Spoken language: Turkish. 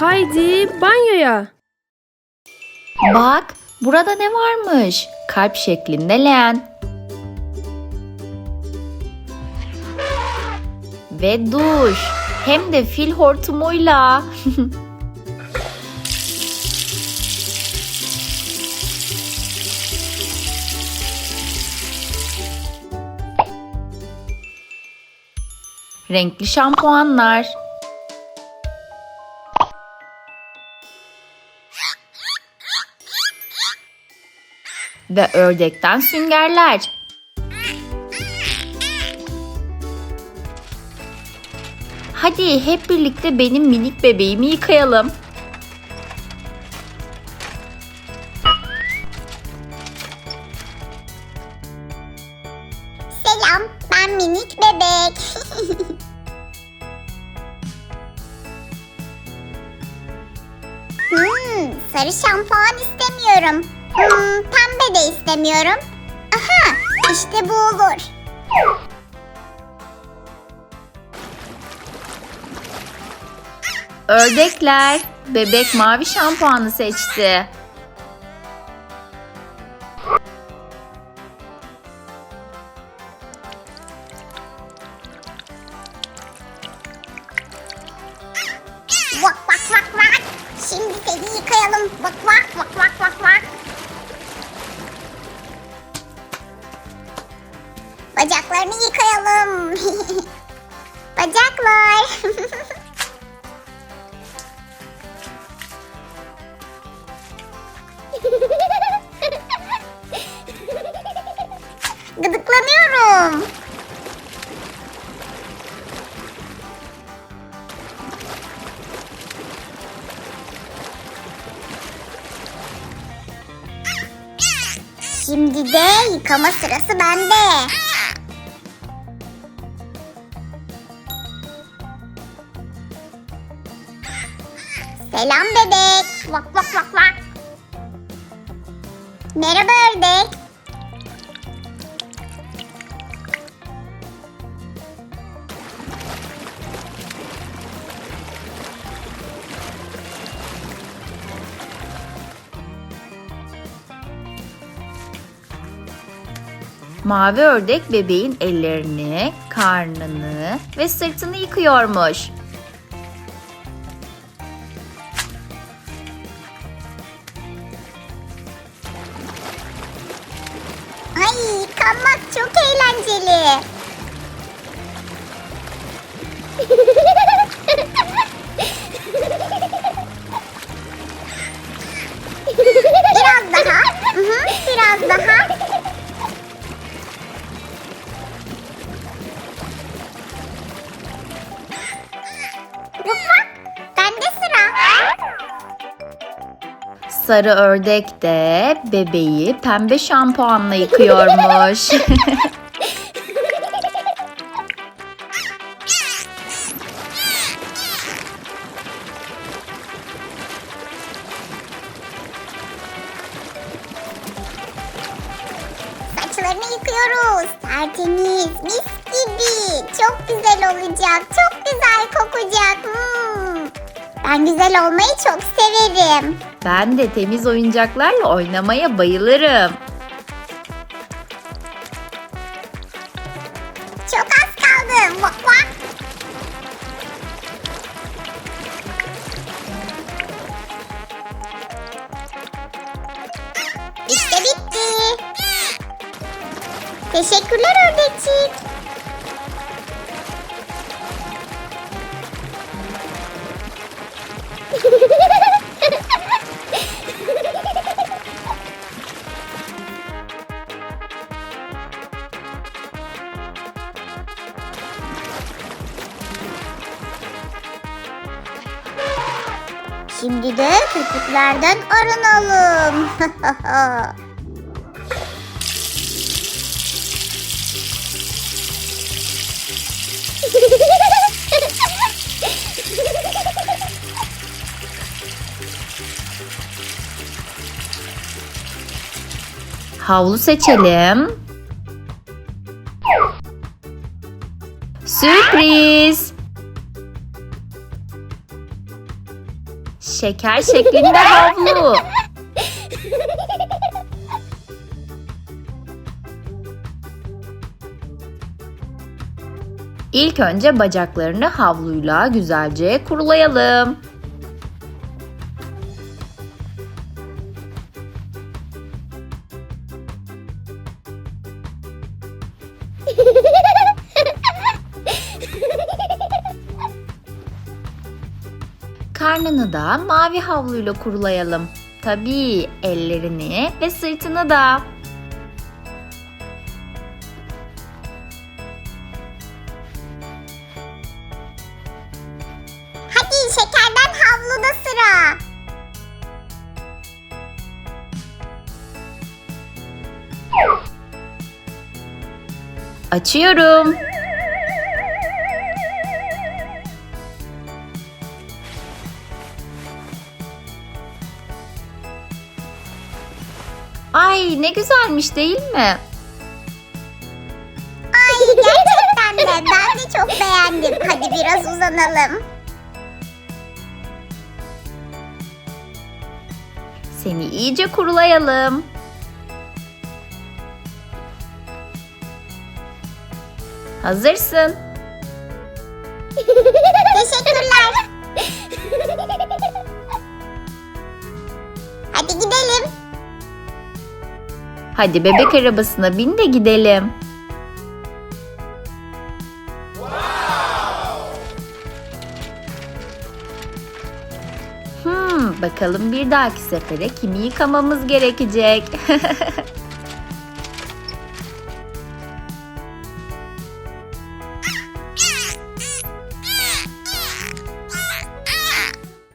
Haydi banyoya. Bak, burada ne varmış? Kalp şeklinde leğen. Ve duş. Hem de fil hortumuyla. Renkli şampuanlar. Ve ördekten süngerler. Hadi hep birlikte benim minik bebeğimi yıkayalım. Selam, ben minik bebek. hmm, sarı şampuan istemiyorum. Hmm, pembe de istemiyorum. Aha, işte bu olur. Ördekler, bebek mavi şampuanı seçti. Vak vak vak vak. Şimdi seni yıkayalım. Vak vak vak vak vak vak. Bacaklarını yıkayalım. Bacaklar. Şimdi de yıkama sırası bende. Selam bebek. Vak vak vak vak. Merhaba ördek. Mavi ördek bebeğin ellerini, karnını ve sırtını yıkıyormuş. Ay yıkanmak çok eğlenceli. biraz daha. Biraz daha. Sarı ördek de bebeği pembe şampuanla yıkıyormuş. Saçlarını yıkıyoruz. Tertemiz, mis gibi. Çok güzel olacak. Çok güzel kokacak. Ben güzel olmayı çok severim. ben de temiz oyuncaklarla oynamaya bayılırım. Çok az kaldı. Vak vak. İşte bitti. Teşekkürler ördekçik. Şimdi de köpüklerden arınalım. Havlu seçelim. Sürpriz! Şeker şeklinde havlu. İlk önce bacaklarını havluyla güzelce kurulayalım. Karnını da mavi havluyla kurulayalım. Tabii ellerini ve sırtını da. Hadi şekerden havluda sıra. Açıyorum. Ne güzelmiş değil mi? Ay gerçekten de ben de çok beğendim. Hadi biraz uzanalım. Seni iyice kurulayalım. Hazırsın. Teşekkürler. Hadi bebek arabasına bin de gidelim. Hmm, bakalım bir dahaki sefere kimi yıkamamız gerekecek.